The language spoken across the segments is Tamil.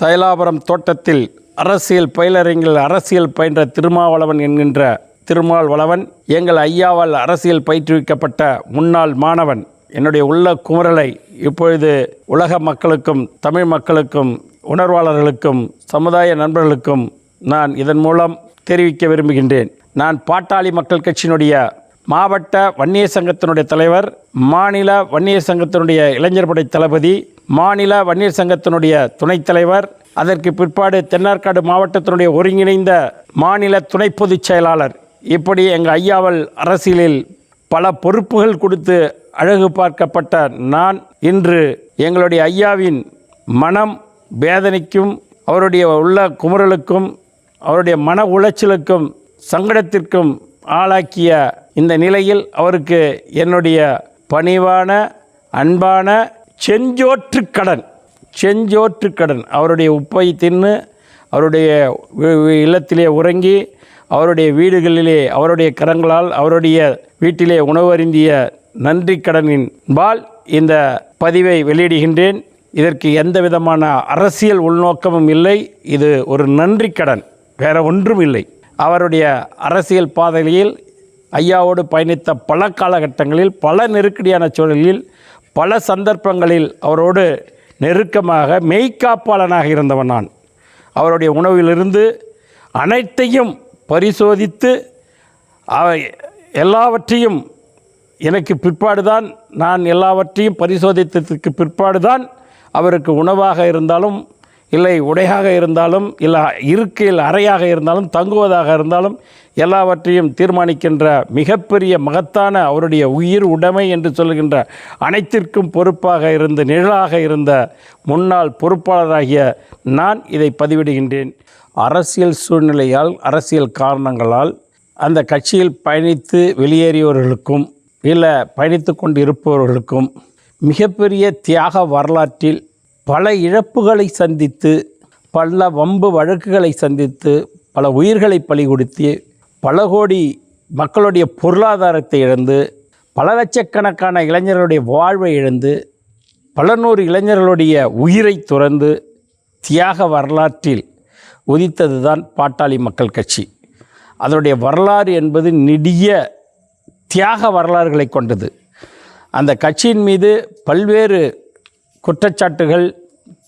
தைலாபுரம் தோட்டத்தில் அரசியல் பயிலரங்கில் அரசியல் பயின்ற திருமாவளவன் என்கின்ற திருமால் வளவன் எங்கள் ஐயாவால் அரசியல் பயிற்றுவிக்கப்பட்ட முன்னாள் மாணவன். என்னுடைய உள்ள குமரலை இப்பொழுது உலக மக்களுக்கும் தமிழ் மக்களுக்கும் உணர்வாளர்களுக்கும் சமுதாய நண்பர்களுக்கும் நான் இதன் மூலம் தெரிவிக்க விரும்புகின்றேன். நான் பாட்டாளி மக்கள் கட்சியினுடைய மாவட்ட வன்னியர் சங்கத்தினுடைய தலைவர் மாநில வன்னியர் சங்கத்தினுடைய இளைஞர் படை தளபதி மாநில வன்னியர் சங்கத்தினுடைய துணைத் தலைவர் அதற்கு பிற்பாடு தென்னார்காடு மாவட்டத்தினுடைய ஒருங்கிணைந்த மாநில துணை பொதுச் செயலாளர். இப்படி எங்கள் ஐயாவல் அரசியலில் பல பொறுப்புகள் கொடுத்து அழகு பார்க்கப்பட்ட நான் இன்று எங்களுடைய ஐயாவின் மனம் வேதனைக்கும் அவருடைய உள்ள குமுறலுக்கும் அவருடைய மன உளைச்சலுக்கும் சங்கடத்திற்கும் ஆளாக்கிய இந்த நிலையில் அவருக்கு என்னுடைய பணிவான அன்பான செஞ்சோற்று கடன் செஞ்சோற்று கடன் அவருடைய உப்பை தின்னு அவருடைய இல்லத்திலே உறங்கி அவருடைய வீடுகளிலே அவருடைய கரங்களால் அவருடைய வீட்டிலே உணவருந்திய நன்றி கடனின் பால் இந்த பதிவை வெளியிடுகின்றேன். இதற்கு எந்த விதமான அரசியல் உள்நோக்கமும் இல்லை. இது ஒரு நன்றி கடன் வேற ஒன்றும் இல்லை. அவருடைய அரசியல் பாதையில் ஐயாவோடு பயணித்த பல காலகட்டங்களில் பல நெருக்கடியான சூழலில் பல சந்தர்ப்பங்களில் அவரோடு நெருக்கமாக மெய்க்காப்பாளனாக இருந்தவன் நான். அவருடைய உணவிலிருந்து அனைத்தையும் பரிசோதித்து அவை எல்லாவற்றையும் எனக்கு பிற்பாடுதான் நான் எல்லாவற்றையும் பரிசோதித்ததுக்கு பிற்பாடுதான் அவருக்கு உணவாக இருந்தாலும் இல்லை உடையாக இருந்தாலும் இல்லை இருக்கையில் அறையாக இருந்தாலும் தங்குவதாக இருந்தாலும் எல்லாவற்றையும் தீர்மானிக்கின்ற மிகப்பெரிய மகத்தான அவருடைய உயிர் உடைமை என்று சொல்கின்ற அனைத்திற்கும் பொறுப்பாக இருந்து நிழலாக இருந்த முன்னாள் பொறுப்பாளராகிய நான் இதை பதிவிடுகின்றேன். அரசியல் சூழ்நிலையால் அரசியல் காரணங்களால் அந்த கட்சியில் பயணித்து வெளியேறியவர்களுக்கும் இல்லை பயணித்து கொண்டு இருப்பவர்களுக்கும் மிகப்பெரிய தியாக வரலாற்றில் பல இழப்புகளை சந்தித்து பல வம்பு வழக்குகளை சந்தித்து பல உயிர்களை பலிகொடுத்து பல கோடி மக்களுடைய பொருளாதாரத்தை இழந்து பல லட்சக்கணக்கான இளைஞர்களுடைய வாழ்வை இழந்து பல நூறு இளைஞர்களுடைய உயிரை துறந்து தியாக வரலாற்றில் உதித்தது தான் பாட்டாளி மக்கள் கட்சி. அதனுடைய வரலாறு என்பது நெடிய தியாக வரலாறுகளை கொண்டது. அந்த கட்சியின் மீது பல்வேறு குற்றச்சாட்டுகள்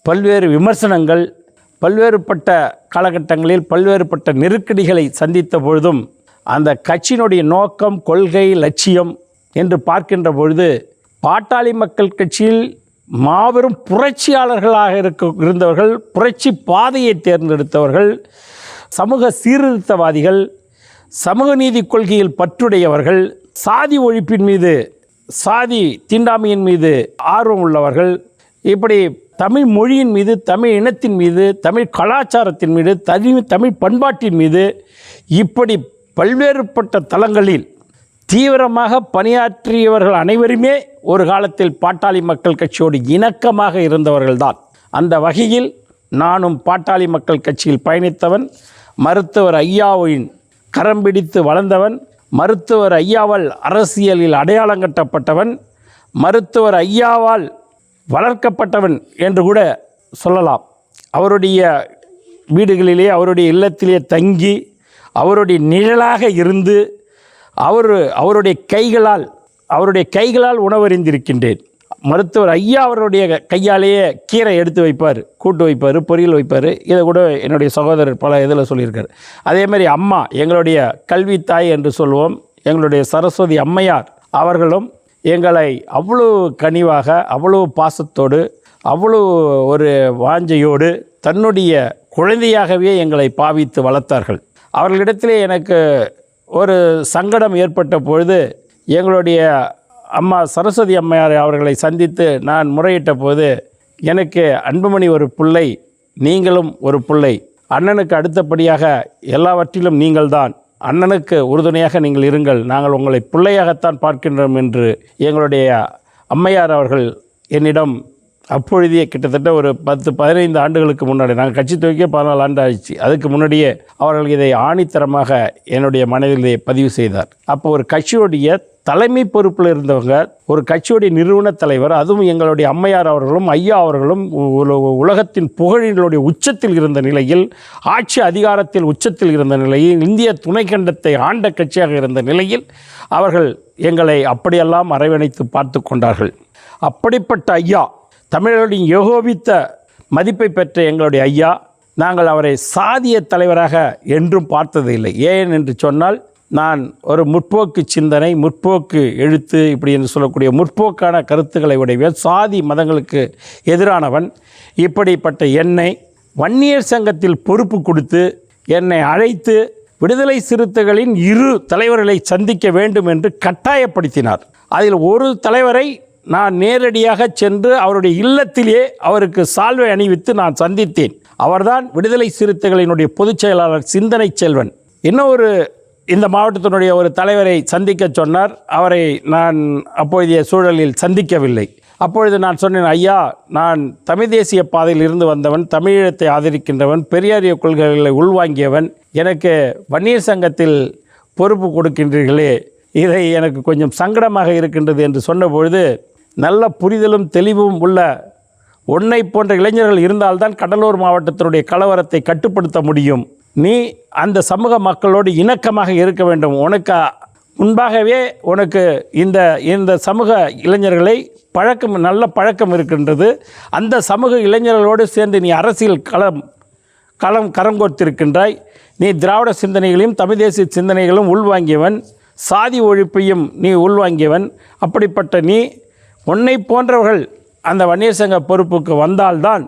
பல்வேறு விமர்சனங்கள் பல்வேறுபட்ட காலகட்டங்களில் பல்வேறுபட்ட நெருக்கடிகளை சந்தித்த பொழுதும் அந்த கட்சியினுடைய நோக்கம் கொள்கை லட்சியம் என்று பார்க்கின்ற பொழுது பாட்டாளி மக்கள் கட்சியில் மாபெரும் புரட்சியாளர்களாக இருக்க இருந்தவர்கள் புரட்சி பாதையை தேர்ந்தெடுத்தவர்கள் சமூக சீர்திருத்தவாதிகள் சமூக நீதி கொள்கையில் பற்றுடையவர்கள் சாதி ஒழிப்பின் மீது சாதி தீண்டாமையின் மீது ஆர்வம் உள்ளவர்கள் இப்படி தமிழ் மொழியின் மீது தமிழ் இனத்தின் மீது தமிழ் கலாச்சாரத்தின் மீது தனி தமிழ் பண்பாட்டின் மீது இப்படி பல்வேறுபட்ட தளங்களில் தீவிரமாக பணியாற்றியவர்கள் அனைவருமே ஒரு காலத்தில் பாட்டாளி மக்கள் கட்சியோடு இணக்கமாக இருந்தவர்கள்தான். அந்த வகையில் நானும் பாட்டாளி மக்கள் கட்சியில் பயணித்தவன் மருத்துவர் ஐயாவின் கரம் பிடித்து வளர்ந்தவன் மருத்துவர் ஐயாவால் அரசியலில் அடையாளம் கட்டப்பட்டவன் மருத்துவர் ஐயாவால் வளர்க்கப்பட்டவன் என்று கூட சொல்லலாம். அவருடைய வீடுகளிலே அவருடைய இல்லத்திலே தங்கி அவருடைய நிழலாக இருந்து அவர் அவருடைய கைகளால் அவருடைய கைகளால் உணவறிந்திருக்கின்றேன். மருத்துவர் ஐயா அவருடைய கையாலேயே கீரை எடுத்து வைப்பார் கூட்டு வைப்பார் பொரியல் வைப்பார். இதை கூட என்னுடைய சகோதரர் பல இதில் சொல்லியிருக்கார். அதே மாதிரி அம்மா எங்களுடைய கல்வி தாய் என்று சொல்லுவோம் எங்களுடைய சரஸ்வதி அம்மையார் அவர்களும் எங்களை அவ்வளோ கனிவாக அவ்வளோ பாசத்தோடு அவ்வளோ ஒரு வாஞ்சையோடு தன்னுடைய குழந்தையாகவே எங்களை பாவித்து வளர்த்தார்கள். அவர்களிடத்திலே எனக்கு ஒரு சங்கடம் ஏற்பட்ட பொழுது எங்களுடைய அம்மா சரஸ்வதி அம்மையார் அவர்களை சந்தித்து நான் முறையிட்ட போது எனக்கு அன்புமணி ஒரு பிள்ளை நீங்களும் ஒரு பிள்ளை அண்ணனுக்கு அடுத்தபடியாக எல்லாவற்றிலும் நீங்கள்தான். அண்ணனுக்கு உறுதுணையாக நீங்கள் இருங்கள். நாங்கள் உங்களை பிள்ளையாகத்தான் பார்க்கின்றோம் என்று எங்களுடைய அம்மையார் அவர்கள் என்னிடம் அப்பொழுதே கிட்டத்தட்ட ஒரு பத்து பதினைந்து ஆண்டுகளுக்கு முன்னாடி நாங்கள் கட்சி துவக்கிய பதினாலு ஆண்டு ஆயிடுச்சு. அதுக்கு முன்னாடியே அவர்கள் இதை ஆணித்தரமாக என்னுடைய மனதில் பதிவு செய்தார். அப்போ ஒரு கட்சியுடைய தலைமை பொறுப்பில் இருந்தவங்க ஒரு கட்சியுடைய நிறுவன தலைவர் அதுவும் எங்களுடைய அம்மையார் அவர்களும் ஐயா அவர்களும் உல- உலகத்தின் புகழினுடைய உச்சத்தில் இருந்த நிலையில் ஆட்சி அதிகாரத்தில் உச்சத்தில் இருந்த நிலையில் இந்திய துணைக்கண்டத்தை ஆண்ட கட்சியாக இருந்த நிலையில் அவர்கள் எங்களை அப்படியெல்லாம் அரவணைத்து பார்த்து கொண்டார்கள். அப்படிப்பட்ட ஐயா தமிழர்களின் யோகோபித்த மதிப்பை பெற்ற எங்களுடைய ஐயா நாங்கள் அவரை சாதிய தலைவராக என்றும் பார்த்தது இல்லை ஏன் என்று சொன்னால் நான் ஒரு முற்போக்கு சிந்தனை முற்போக்கு எழுத்து இப்படி என்று சொல்லக்கூடிய முற்போக்கான கருத்துக்களை உடையவன் சாதி மதங்களுக்கு எதிரானவன். இப்படிப்பட்ட என்னை வன்னியர் சங்கத்தில் பொறுப்பு கொடுத்து என்னை அழைத்து விடுதலை சிறுத்தைகளின் இரு தலைவர்களை சந்திக்க வேண்டும் என்று கட்டாயப்படுத்தினார். அதில் ஒரு தலைவரை நான் நேரடியாக சென்று அவருடைய இல்லத்திலே அவருக்கு சால்வை அணிவித்து நான் சந்தித்தேன். அவர்தான் விடுதலை சிறுத்தைகளினுடைய பொதுச் செயலாளர் சிந்தனை செல்வன். ஒரு இந்த மாவட்டத்தினுடைய ஒரு தலைவரை சந்திக்க சொன்னார். அவரை நான் அப்போதைய சூழலில் சந்திக்கவில்லை. அப்பொழுது நான் சொன்னேன் ஐயா நான் தமிழ் தேசிய பாதையில் இருந்து வந்தவன் தமிழீழத்தை ஆதரிக்கின்றவன் பெரியாரிய கொள்கைகளை உள்வாங்கியவன் எனக்கு வன்னியர் சங்கத்தில் பொறுப்பு கொடுக்கின்றீர்களே. இதை எனக்கு கொஞ்சம் சங்கடமாக இருக்கின்றது என்று சொன்னபொழுது நல்ல புரிதலும் தெளிவும் உள்ள உன்னை போன்ற இளைஞர்கள் இருந்தால்தான் கடலூர் மாவட்டத்தினுடைய கலவரத்தை கட்டுப்படுத்த முடியும். நீ அந்த சமூக மக்களோடு இணக்கமாக இருக்க வேண்டும். உனக்கு முன்பாகவே உனக்கு இந்த இந்த சமூக இளைஞர்களை பழக்கம் நல்ல பழக்கம் இருக்கின்றது. அந்த சமூக இளைஞர்களோடு சேர்ந்து நீ அரசியல் களம் களம் கரங்கோர்த்திருக்கின்றாய் நீ திராவிட சிந்தனைகளையும் தமிழ் தேசிய சிந்தனைகளும் உள்வாங்கியவன். சாதி ஒழிப்பையும் நீ உள்வாங்கியவன். அப்படிப்பட்ட நீ உன்னை போன்றவர்கள் அந்த வன்னியர் சங்க பொறுப்புக்கு வந்தால்தான்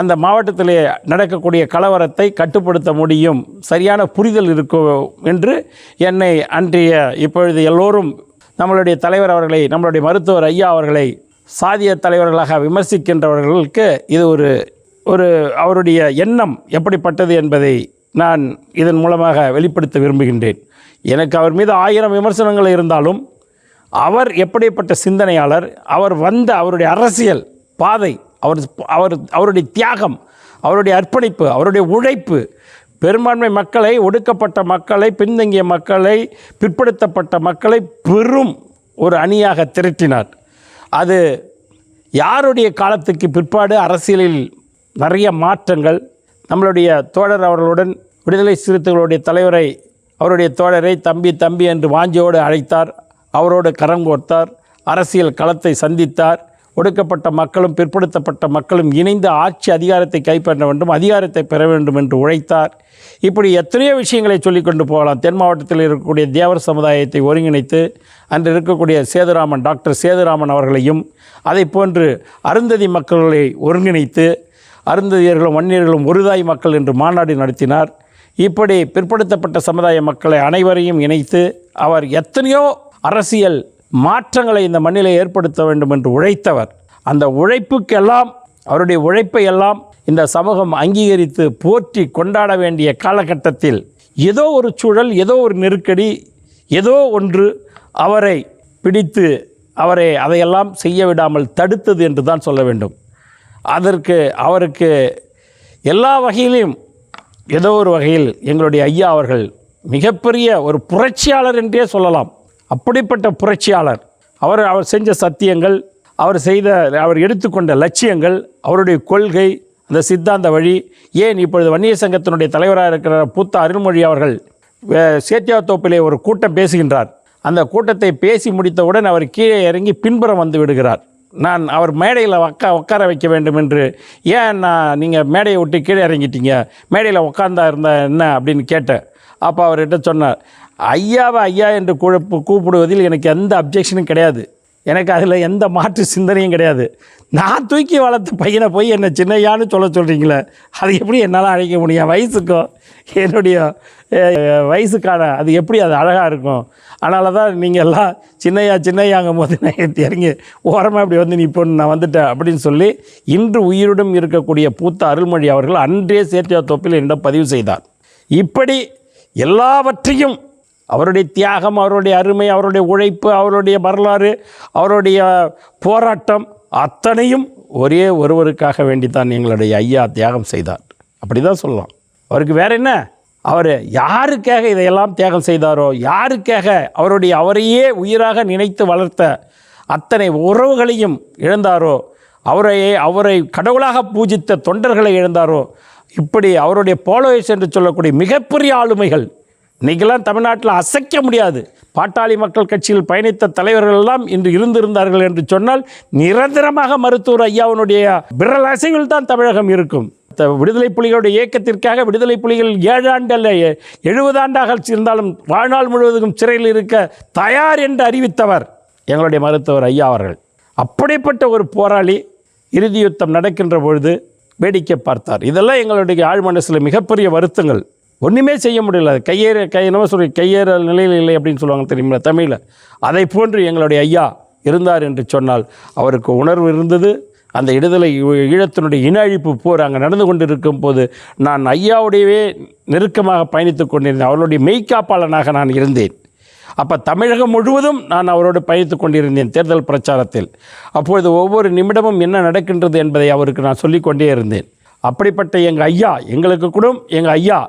அந்த மாவட்டத்திலே நடக்கக்கூடிய கலவரத்தை கட்டுப்படுத்த முடியும். சரியான புரிதல் இருக்கும் என்று என்னை அன்றைய இப்பொழுது எல்லோரும் நம்மளுடைய தலைவர் அவர்களை நம்மளுடைய மருத்துவர் ஐயா அவர்களை சாதிய தலைவர்களாக விமர்சிக்கின்றவர்களுக்கு இது ஒரு ஒரு அவருடைய எண்ணம் எப்படிப்பட்டது என்பதை நான் இதன் மூலமாக வெளிப்படுத்த விரும்புகின்றேன். எனக்கு அவர் மீது ஆயிரம் விமர்சனங்கள் இருந்தாலும் அவர் எப்படிப்பட்ட சிந்தனையாளர்? அவர் வந்த அவருடைய அரசியல் பாதை அவர் அவர் அவருடைய தியாகம் அவருடைய அர்ப்பணிப்பு அவருடைய உழைப்பு பெரும்பான்மை மக்களை ஒடுக்கப்பட்ட மக்களை பின்தங்கிய மக்களை பிற்படுத்தப்பட்ட மக்களை பெரும் ஒரு அணியாக திரட்டினார். அது யாருடைய காலத்துக்கு பிற்பாடு அரசியலில் நிறைய மாற்றங்கள்? நம்மளுடைய தோழர் அவர்களுடன் விடுதலை சிறுத்தைகளுடைய தலைவரை அவருடைய தோழரை தம்பி தம்பி என்று வாஞ்சியோடு அழைத்தார். அவரோடு கரம் கோர்த்தார் அரசியல் களத்தை சந்தித்தார் ஒடுக்கப்பட்ட மக்களும் பிற்படுத்தப்பட்ட மக்களும் இணைந்து ஆட்சி அதிகாரத்தை கைப்பற்ற வேண்டும் அதிகாரத்தை பெற வேண்டும் என்று உழைத்தார். இப்படி எத்தனையோ விஷயங்களை சொல்லிக்கொண்டு போகலாம். தென் மாவட்டத்தில் இருக்கக்கூடிய தேவர் சமுதாயத்தை ஒருங்கிணைத்து அன்று இருக்கக்கூடிய சேதுராமன் டாக்டர் சேதுராமன் அவர்களையும் அதை போன்று அருந்ததி மக்களை ஒருங்கிணைத்து அருந்ததியர்களும் வன்னியர்களும் ஒருதாய் மக்கள் என்று மாநாடு நடத்தினார். இப்படி பிற்படுத்தப்பட்ட சமுதாய மக்களை அனைவரையும் இணைத்து அவர் எத்தனையோ அரசியல் மாற்றங்களை இந்த மண்ணிலே ஏற்படுத்த வேண்டும் என்று உழைத்தவர். அந்த உழைப்புக்கெல்லாம் அவருடைய உழைப்பை எல்லாம் இந்த சமூகம் அங்கீகரித்து போற்றி கொண்டாட வேண்டிய காலகட்டத்தில் ஏதோ ஒரு சூழல் ஏதோ ஒரு நெருக்கடி ஏதோ ஒன்று அவரை பிடித்து அவரை அதையெல்லாம் செய்ய விடாமல் தடுத்தது என்று தான் சொல்ல வேண்டும். அதற்கு அவருக்கு எல்லா வகையிலும் ஏதோ ஒரு வகையில் எங்களுடைய ஐயா அவர்கள் மிகப்பெரிய ஒரு புரட்சியாளர் என்றே சொல்லலாம். அப்படிப்பட்ட புரட்சியாளர். அவர் அவர் செஞ்ச சத்தியங்கள் அவர் செய்த அவர் எடுத்துக்கொண்ட லட்சியங்கள் அவருடைய கொள்கை அந்த சித்தாந்த வழி ஏன் இப்பொழுது வன்னிய சங்கத்தினுடைய தலைவராக இருக்கிற பூத்த அருள்மொழி அவர்கள் சேத்தியாத்தோப்பிலே ஒரு கூட்டம் பேசுகின்றார். அந்த கூட்டத்தை பேசி முடித்தவுடன் அவர் கீழே இறங்கி பின்புறம் வந்து விடுகிறார். நான் அவர் மேடையில் உக்கா உட்கார வைக்க வேண்டும் என்று ஏன் நான் நீங்கள் மேடையை விட்டு கீழே இறங்கிட்டீங்க? மேடையில் உட்காந்தா இருந்தா என்ன அப்படின்னு கேட்டேன். அப்போ அவர்கிட்ட சொன்னார் ஐயாவை ஐயா என்று கூழப்பு கூப்பிடுவதில் எனக்கு எந்த அப்ஜெக்ஷனும் கிடையாது. எனக்கு அதில் எந்த மாற்று சிந்தனையும் கிடையாது. நான் தூக்கி வளர்த்த பையனை போய் என்னை சின்னையான்னு சொல்ல சொல்கிறீங்களே அது எப்படி என்னால் அழைக்க முடியும்? வயசுக்கோ என்னுடைய வயசுக்கான அது எப்படி அது அழகாக இருக்கும்? அதனால தான் நீங்கள் எல்லாம் சின்னையா சின்னையாங்கும் போது நான் இறங்கி ஓரமாக இப்படி வந்து நீ இப்போ நான் வந்துட்டேன் அப்படின்னு சொல்லி இன்று உயிருடன் இருக்கக்கூடிய பூத்த அருள்மொழி அவர்கள் அன்றே சேத்தியா தொப்பில் என்னிடம் பதிவு செய்தார். இப்படி எல்லாவற்றையும் அவருடைய தியாகம் அவருடைய அருமை அவருடைய உழைப்பு அவருடைய வரலாறு அவருடைய போராட்டம் அத்தனையும் ஒரே ஒருவருக்காக வேண்டித்தான் எங்களுடைய ஐயா தியாகம் செய்தார். அப்படி தான் சொல்லலாம். அவருக்கு வேற என்ன? அவர் யாருக்காக இதையெல்லாம் தியாகம் செய்தாரோ யாருக்காக அவருடைய அவரையே உயிராக நினைத்து வளர்த்த அத்தனை உறவுகளையும் இழந்தாரோ அவரை அவரை கடவுளாக பூஜித்த தொண்டர்களை இழந்தாரோ இப்படி அவருடைய போலோயஸ் என்று சொல்லக்கூடிய மிகப்பெரிய ஆளுமைகள் இன்றைக்கெல்லாம் தமிழ்நாட்டில் அசைக்க முடியாது. பாட்டாளி மக்கள் கட்சியில் பயணித்த தலைவர்கள் எல்லாம் இன்று இருந்திருந்தார்கள் என்று சொன்னால் நிரந்தரமாக மருத்துவர் ஐயாவினுடைய விரல் அசைவில் தான் தமிழகம் இருக்கும். விடுதலை புலிகளுடைய இயக்கத்திற்காக விடுதலை புலிகள் ஏழு ஆண்டு அல்ல எ- எழுபது ஆண்டாக இருந்தாலும் வாழ்நாள் முழுவதும் சிறையில் இருக்க தயார் என்று அறிவித்தவர் எங்களுடைய மருத்துவர் ஐயா அவர்கள். அப்படிப்பட்ட ஒரு போராளி இறுதி யுத்தம் நடக்கின்ற பொழுது வேடிக்கை பார்த்தார். இதெல்லாம் எங்களுடைய ஆழ் மனசில் மிகப்பெரிய வருத்தங்கள். ஒன்றுமே செய்ய முடியல. கையேற கை என்ன சொல்லி கையேற நிலையில் இல்லை அப்படின்னு சொல்லுவாங்க தெரியுங்களா தமிழில். அதை போன்று எங்களுடைய ஐயா இருந்தார் என்று சொன்னால் அவருக்கு உணர்வு இருந்தது. அந்த விடுதலை ஈழத்தினுடைய இன அழிப்பு போர் அங்கே நடந்து கொண்டிருக்கும் போது நான் ஐயாவுடையவே நெருக்கமாக பயணித்து கொண்டிருந்தேன். அவர்களுடைய மெய்க்காப்பாளனாக நான் இருந்தேன். அப்போ தமிழகம் முழுவதும் நான் அவரோடு பயணித்து கொண்டிருந்தேன் தேர்தல் பிரச்சாரத்தில். அப்பொழுது ஒவ்வொரு நிமிடமும் என்ன நடக்கின்றது என்பதை அவருக்கு நான் சொல்லிக்கொண்டே இருந்தேன். அப்படிப்பட்ட எங்கள் ஐயா எங்களுக்கு கூட எங்கள் ஐயா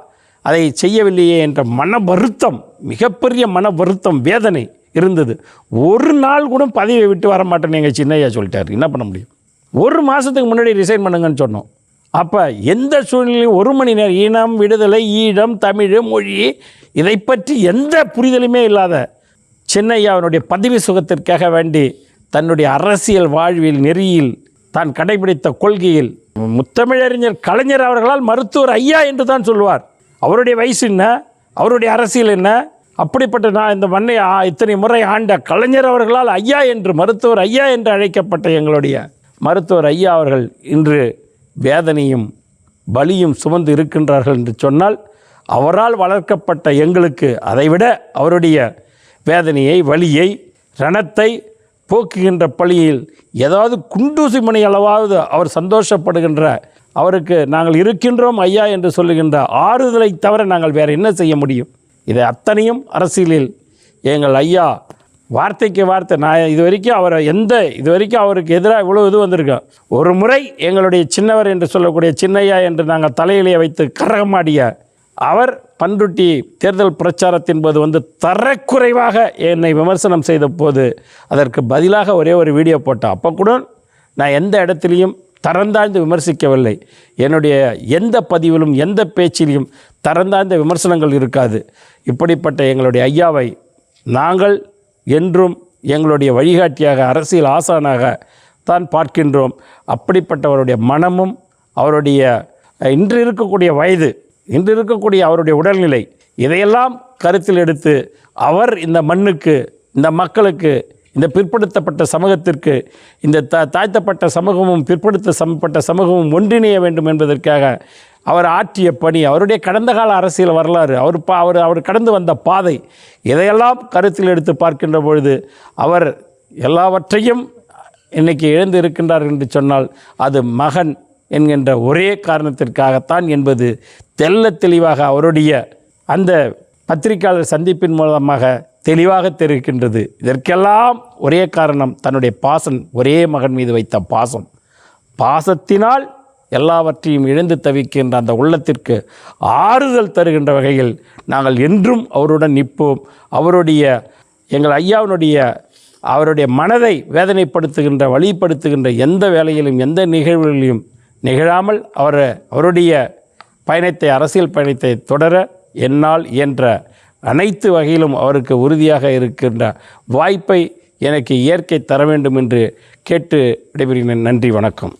அதை செய்யவில்லையே என்ற மன வருத்தம் மிகப்பெரிய மன வருத்தம் வேதனை இருந்தது. ஒரு நாள் கூட பதவியை விட்டு வர மாட்டேன்னு எங்கள் சின்னையா சொல்லிட்டார். என்ன பண்ண முடியும்? ஒரு மாதத்துக்கு முன்னாடி ரிசைன் பண்ணுங்கன்னு சொன்னோம். அப்போ எந்த சூழ்நிலையும் ஒரு மணி நேரம் இனம் விடுதலை ஈழம் தமிழ் மொழி இதை பற்றி எந்த புரிதலுமே இல்லாத சின்னையாவினுடைய பதவி சுகத்திற்காக வேண்டி தன்னுடைய அரசியல் வாழ்வில் நெறியில் தான் கடைபிடித்த கொள்கையில் முத்தமிழறிஞர் கலைஞர் அவர்களால் மருத்துவர் ஐயா என்று தான் சொல்வார். அவருடைய வயசு என்ன? அவருடைய அரசியல் என்ன? அப்படிப்பட்ட நான் இந்த மண்ணை இத்தனை முறை ஆண்ட கலைஞர் அவர்களால் ஐயா என்று மருத்துவர் ஐயா என்று அழைக்கப்பட்ட எங்களுடைய மருத்துவர் ஐயா அவர்கள் இன்று வேதனையும் பலியும் சுமந்து இருக்கின்றார்கள் என்று சொன்னால் அவரால் வளர்க்கப்பட்ட எங்களுக்கு அதைவிட அவருடைய வேதனையை வலியை ரணத்தை போக்குகின்ற பழியில் ஏதாவது குண்டூசி மணி அளவாவது அவர் சந்தோஷப்படுகின்ற அவருக்கு நாங்கள் இருக்கின்றோம் ஐயா என்று சொல்லுகின்ற ஆறுதலை தவிர நாங்கள் வேறு என்ன செய்ய முடியும்? இதை அத்தனையும் அரசியலில் எங்கள் ஐயா வார்த்தைக்கு வார்த்தை. நான் இது வரைக்கும் அவரை எந்த இது வரைக்கும் அவருக்கு எதிராக இவ்வளோ இது வந்திருக்கோம் ஒரு முறை எங்களுடைய சின்னவர் என்று சொல்லக்கூடிய சின்னையா என்று நாங்கள் தலையிலே வைத்து கரகமாடிய அவர் பண்ருட்டி தேர்தல் பிரச்சாரத்தின் போது வந்து தரக்குறைவாக என்னை விமர்சனம் செய்த போது அதற்கு பதிலாக ஒரே ஒரு வீடியோ போட்டேன். அப்போ கூட நான் எந்த இடத்துலையும் தரந்தாழ்ந்து விமர்சிக்கவில்லை. என்னுடைய எந்த பதிவிலும் எந்த பேச்சிலும் தரந்தாழ்ந்த விமர்சனங்கள் இருக்காது. இப்படிப்பட்ட எங்களுடைய ஐயாவை நாங்கள் என்றும் எங்களுடைய வழிகாட்டியாக அரசியல் ஆசானாக தான் பார்க்கின்றோம். அப்படிப்பட்டவருடைய மனமும் அவருடைய இன்று இருக்கக்கூடிய வயது இன்று இருக்கக்கூடிய அவருடைய உடல்நிலை இதையெல்லாம் கருத்தில் எடுத்து அவர் இந்த மண்ணுக்கு இந்த மக்களுக்கு இந்த பிற்படுத்தப்பட்ட சமூகத்திற்கு இந்த த தாழ்த்தப்பட்ட சமூகமும் பிற்படுத்த சமப்பட்ட சமூகமும் ஒன்றிணைய வேண்டும் என்பதற்காக அவர் ஆற்றிய பணி அவருடைய கடந்த கால அரசியல் வரலாறு அவர் பா அவர் அவர் கடந்து வந்த பாதை இதையெல்லாம் கருத்தில் எடுத்து பார்க்கின்ற பொழுது அவர் எல்லாவற்றையும் இன்னைக்கு எழுந்து இருக்கின்றார் என்று சொன்னால் அது மகன் என்கின்ற ஒரே காரணத்திற்காகத்தான் என்பது தெல்ல தெளிவாக அவருடைய அந்த பத்திரிகையாளர் சந்திப்பின் மூலமாக தெளிவாக தெரிவிக்கின்றது இதற்கெல்லாம் ஒரே காரணம் தன்னுடைய பாசன் ஒரே மகன் மீது வைத்த பாசம். பாசத்தினால் எல்லாவற்றையும் இழந்து தவிக்கின்ற அந்த உள்ளத்திற்கு ஆறுதல் தருகின்ற வகையில் நாங்கள் என்றும் அவருடன் நிற்போம். அவருடைய எங்கள் ஐயாவினுடைய அவருடைய மனதை வேதனைப்படுத்துகின்ற வழிப்படுத்துகின்ற எந்த வேலையிலும் எந்த நிகழ்வுகளிலும் நிகழாமல் அவர் அவருடைய பயணத்தை அரசியல் பயணத்தை தொடர என்னால் என்ற அனைத்து வகையிலும் அவருக்கு உறுதியாக இருக்கின்ற வாய்ப்பை எனக்கு இயற்கை தர வேண்டும் என்று கேட்டு விடைபெறுகிறேன். நன்றி வணக்கம்.